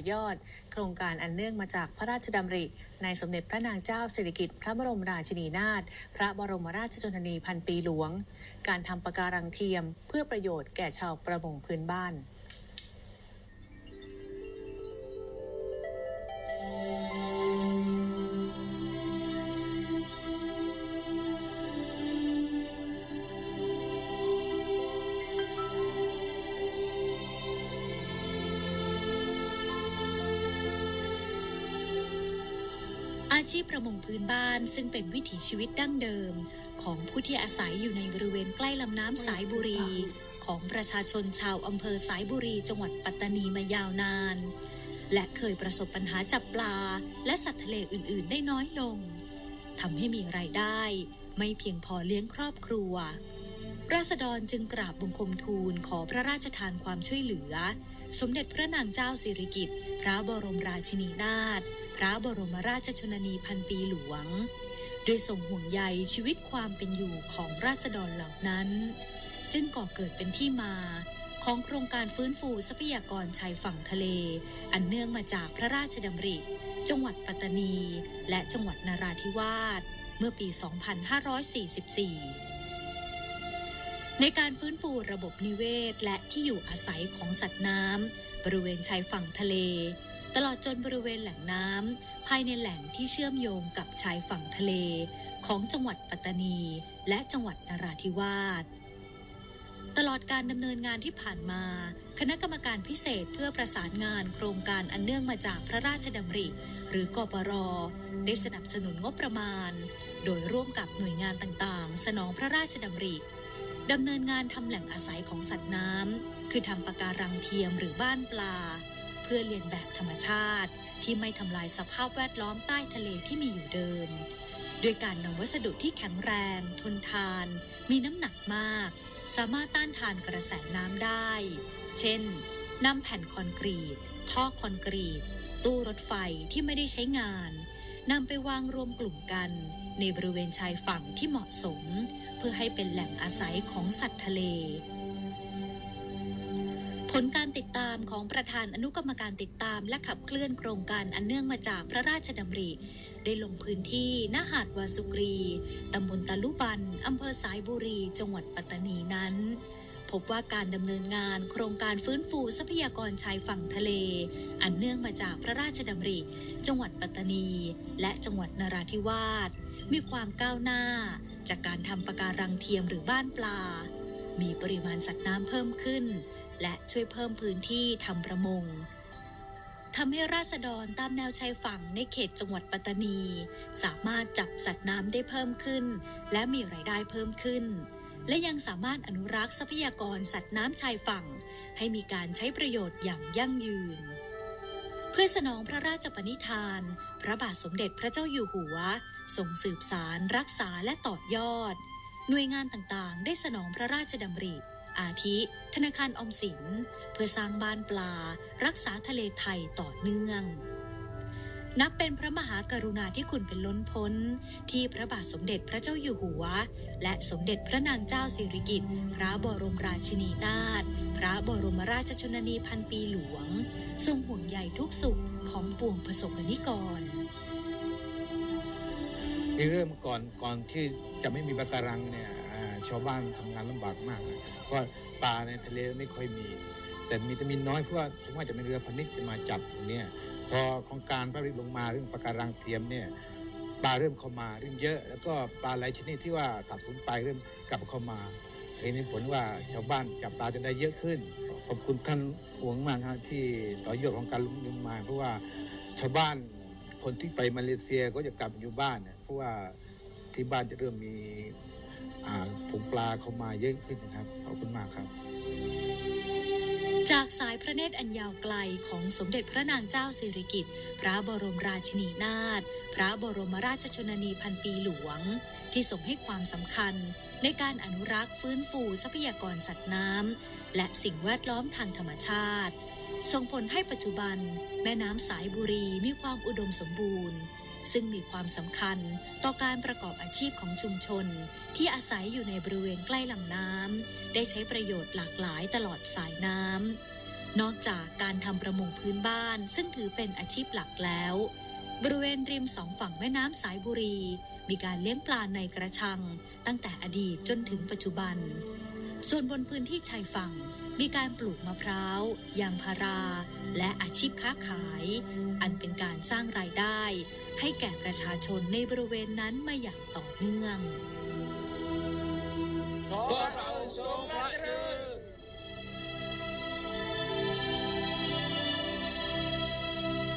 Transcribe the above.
อยอด โครงการอันเนื่องมาจากพระราชดำริ ในสมเด็จพระนางเจ้าสิริกิติ์พระบรมราชินีนาถพระบรมราชชนนีพันปีหลวง การทำปะการังเทียม เพื่อประโยชน์แก่ชาวประมงพื้นบ้าน อาชีพประมงพื้นบ้านซึ่งเป็นวิถีชีวิตดั้งเดิม ของผู้ที่อาศัยอยู่ในบริเวณใกล้ลำน้ำสายบุรี ของประชาชนชาวอำเภอสายบุรีจังหวัดปัตตานีมายาวนาน และเคยประสบปัญหาจับปลา และสัตว์ทะเลอื่นๆ ได้น้อยลงทำให้มีรายได้ ไม่เพียงพอเลี้ยงครอบครัว ราษฎรจึงกราบบังคมทูลขอพระราชทานความช่วยเหลือ สมเด็จพระนางเจ้าสิริกิติ์พระบรมราชินีนาถ พระบรมราชชนนีพันปีหลวง โดยส่งห่วงใยชีวิตความเป็นอยู่ของราษฎรเหล่านั้น จึงก่อเกิดเป็นที่มาของโครงการฟื้นฟูทรัพยากรชายฝั่งทะเล อันเนื่องมาจากพระราชดำริ จังหวัดปัตตานี และจังหวัดนาราธิวาสเมื่อปี 2544ในการฟื้นฟูระบบนิเวศและที่อยู่อาศัยของสัตว์น้ำบริเวณชายฝั่งทะเล ตลอดจนบริเวณแหล่งน้ำภายในแหล่งที่เชื่อมโยงกับชายฝั่งทะเลของจังหวัดปัตตานี และจังหวัดนราธิวาสตลอดการดำเนินงานที่ผ่านมา คณะกรรมการพิเศษเพื่อประสานงานโครงการอันเนื่องมาจากพระราชดำริ หรือกปรได้สนับสนุนงบประมาณ โดยร่วมกับหน่วยงานต่างๆ สนองพระราชดำริดำเนินงานทำแหล่งอาศัยของสัตว์น้ำคือทำปะการังเทียมหรือบ้านปลา พื่อเลียนแบบธรรมชาติ ที่ไม่ทำลายสภาพแวดล้อมใต้ทะเลที่มีอยู่เดิม ด้วยการนำวัสดุที่แข็งแรง ทนทาน มีน้ำหนักมาก สามารถต้านทานกระแสน้ำได้ เช่นนำแผ่นคอนกรีต ท่อคอนกรีต ตู้รถไฟที่ไม่ได้ใช้งานนำไปวางรวมกลุ่มกัน ในบริเวณชายฝั่งที่เหมาะสม เพื่อให้เป็นแหล่งอาศัยของสัตว์ทะเล ผลการติดตามของประธานอนุกรรมการติดตามและขับเคลื่อนโครงการอันเนื่องมาจากพระราชดำริ ได้ลงพื้นที่ณหาดวาสุกรี ตำบลตะลุบัน อำเภอสายบุรี จังหวัดปัตตานีนั้น พบว่าการดำเนินงานโครงการฟื้นฟูทรัพยากรชายฝั่งทะเล อันเนื่องมาจากพระราชดำริ จังหวัดปัตตานี และจังหวัดนราธิวาส มีความก้าวหน้า จากการทำปะการังเทียมหรือบ้านปลา มีปริมาณสัตว์น้ำเพิ่มขึ้น และช่วยเพิ่มพื้นที่ทำประมงทำให้ราษฎรตามแนวชายฝั่งในเขตจังหวัดปัตตานี สามารถจับสัตว์น้ำได้เพิ่มขึ้น และมีรายได้เพิ่มขึ้น และยังสามารถอนุรักษ์ทรัพยากรสัตว์น้ำชายฝั่ง ให้มีการใช้ประโยชน์อย่างยั่งยืน เพื่อสนองพระราชปณิธาน พระบาทสมเด็จพระเจ้าอยู่หัวทรงสืบสารรักษาและต่อยอด หน่วยงานต่างๆ ได้สนองพระราชดำริ อาทิ ธนาคารอมสิน เพื่อสร้างบ้านปลา รักษาทะเลไทยต่อเนื่อง นับเป็นพระมหากรุณาธิคุณเป็นล้นพ้น ที่พระบาทสมเด็จพระเจ้าอยู่หัว และสมเด็จพระนางเจ้าสิริกิติ์พระบรมราชินีนาถพระบรมราชชนนีพันปีหลวง ทรงห่วงใยทุกสุขของปวงประสบกนิกรที่เริ่มก่อนก่อนที่จะไม่มีปะการังเนี่ย ชาวบ้านทำงานลำบากมากเลยเพราะปลาในทะเลไม่ค่อยมี แต่มีแต่มีน้อยเพราะว่าสมมติจะเป็นเรือพาณิชจะมาจับตรงนี้พอโครงการพระริลงมาเรื่องปะการังเทียมเนี่ยปลาเริ่มเข้ามาเริ่มเยอะ แล้วก็ปลาหลายชนิดที่ว่าสับสูญไปเริ่มกลับเข้ามาเห็นผลว่าชาวบ้านจับปลาจะได้เยอะขึ้น ขอบคุณท่านหวงมากครับที่ต่อยอดของการลงทุนมา เพราะว่าชาวบ้านคนที่ไปมาเลเซียก็จะกลับอยู่บ้านเนี่ยเพราะว่าที่บ้านจะเริ่มมี อ่าฝูงปลาเข้ามาเยอะขึ้นนะครับ ขอบคุณมากครับ จากสายพระเนตรอันยาวไกลของสมเด็จพระนางเจ้าสิริกิติ์ พระบรมราชินีนาถ พระบรมราชชนนีพันปีหลวง ที่ทรงให้ความสำคัญในการอนุรักษ์ฟื้นฟูทรัพยากรสัตว์น้ำและสิ่งแวดล้อมทางธรรมชาติ ส่งผลให้ปัจจุบัน แม่น้ำสายบุรีมีความอุดมสมบูรณ์ ซึ่งมีความสำคัญต่อการประกอบอาชีพของชุมชน ที่อาศัยอยู่ในบริเวณใกล้ลำน้ำได้ใช้ประโยชน์หลากหลายตลอดสายน้ำนอกจากการทำประมงพื้นบ้าน ซึ่งถือเป็นอาชีพหลักแล้ว บริเวณริมสองฝั่งแม่น้ำสายบุรี มีการเลี้ยงปลาในกระชัง ตั้งแต่อดีตจนถึงปัจจุบัน ส่วนบนพื้นที่ชายฝั่ง มีการปลูกมะพร้าว ยางพารา และอาชีพค้าขาย อันเป็นการสร้างรายได้ ให้แก่ประชาชนในบริเวณนั้นมาอย่างต่อเนื่องขอเราทรงพระเจริ